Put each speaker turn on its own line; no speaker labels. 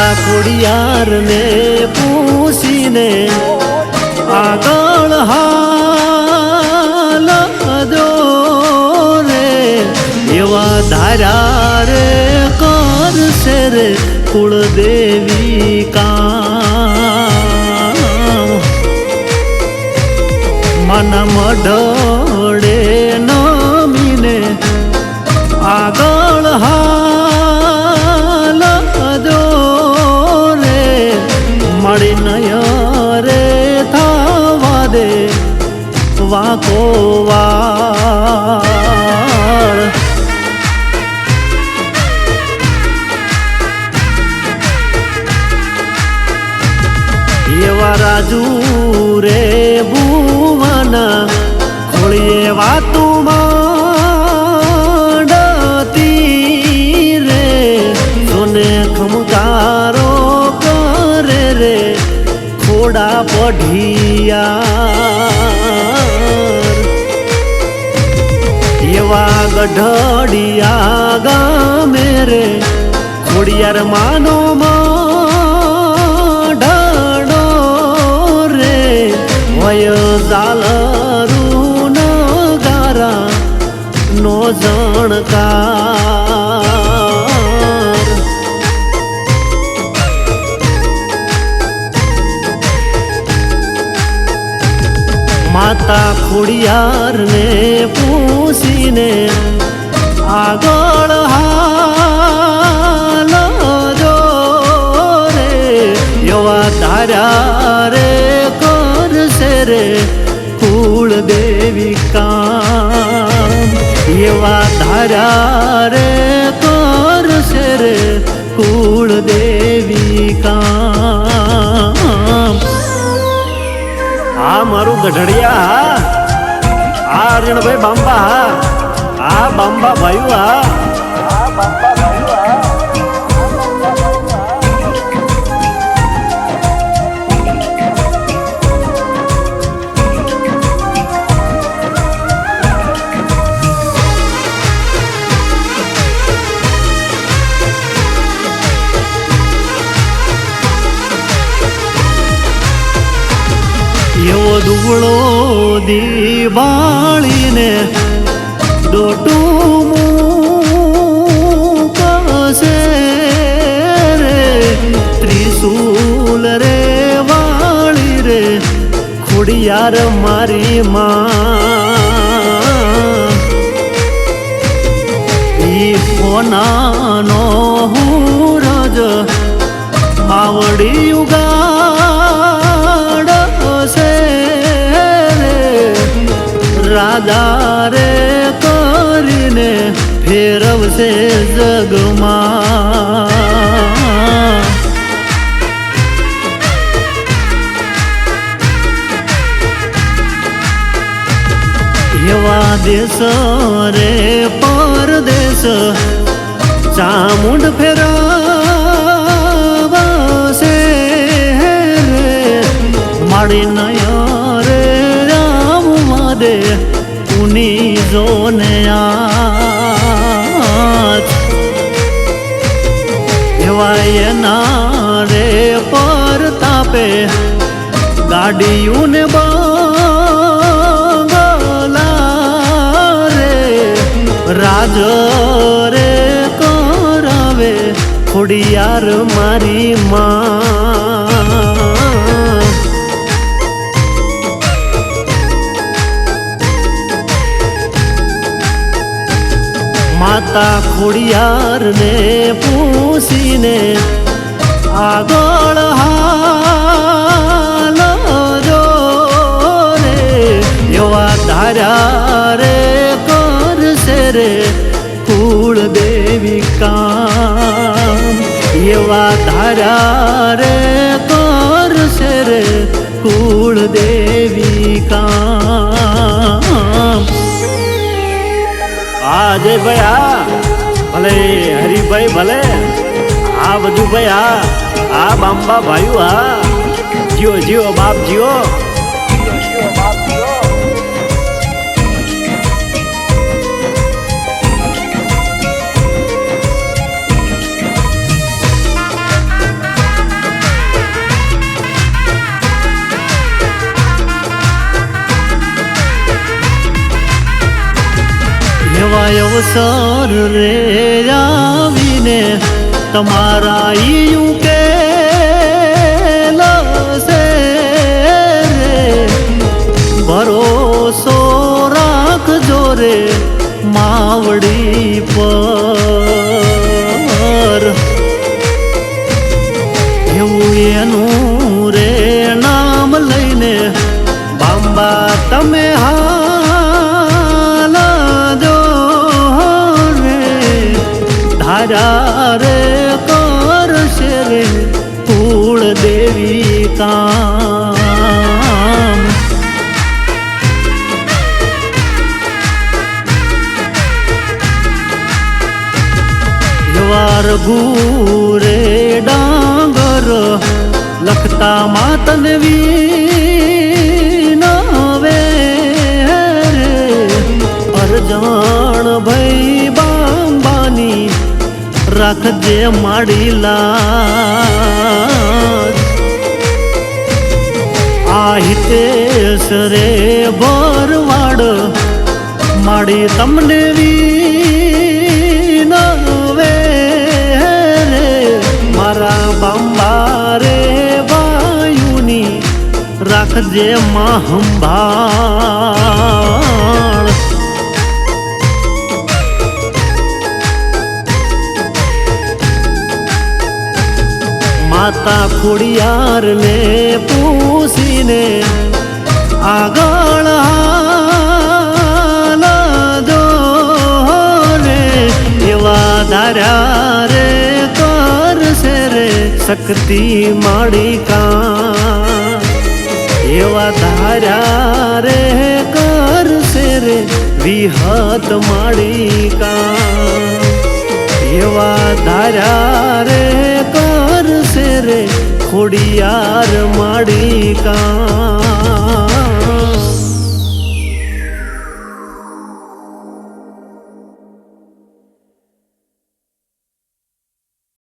માતા ખોડિયાર ને પૂછીને આગળ હાલ દો રે. એવા ધારા રે કરશે રે કુળદેવી કા મન મઢડે નમીને આગળ હાલ વાળ એવા રાજુ રે ભુવન, ખોળીએ વાતું માંડતી રે. સોને ખમકારો કરે રે, ખોડા પઢિયા ગઢડિયા ગામે રે. ખોડિયાર માનો ઢળો રે. વય ઝાલરું ગારા નો જણકાર માતા ખોડિયાર ને પૂછીને આગળ હાલ જો રે, યવા ધાર્યા રે, કરશે રે કુળ દેવી કામ. એવા ધાર્યા રે, કરશે રે કુળ દેવી આ મારું ગઢડિયા હા. આ રણભાઈ બાંબા હા. આ બાંબા ભાઈ હા. દુબળો દીવાળીને દોટું મૂકશે રે. ત્રિશુલ રે વાળી રે, ખોડિયાર મારી માં. ઈ હોનાનો હું રજ માવડી ઉગાડ રાજા રે કરીને ફેરવશે જગમાં એવા દેશ રે પરદેશ ચામુંડ ફેરવશે માડી એના રે પર તાપે ગાડીયું ને બંગલા રે. રાજ રે કરાવે ખોડિયાર મારી માં. માતા ખોડિયાર ને આગળ હાલો રે એવા તારા રે કરશે રે કુળ દેવી કામ. એવા તારા રે કરશે રે કુળ દેવી કામ આજે ભયા ભલે હરિભાઈ, ભલે આ બધું ભાઈ, આ હા બાંબા ભાઈ હા જીઓ જીઓ, બાપ, જીઓ. એવા અવસર રે આવીને તમારા ઈયું કે ધારા રે કરશે રે કુળ દેવી કામ. વાર ગુરે ડાંગર લખતા માતન વીનવે રે. અરજણ ભાઈ રાખજે માડી લાજ. આ હિતેશ રે ભરવાડ, માડી તમને વિનવે રે. મારા બાંબા રે વાયુની રાખજે મહંભાળ માતા ખોડિયાર ને પૂછીને આગળ હાલ દો રે એવા ધાર્યા રે કરશે રે શક્તિ માડી કા એવા ધાર્યા રે કરશે રે વિહત માડી કા એવા ધાર્યા રે ખોડિયાર માડી કા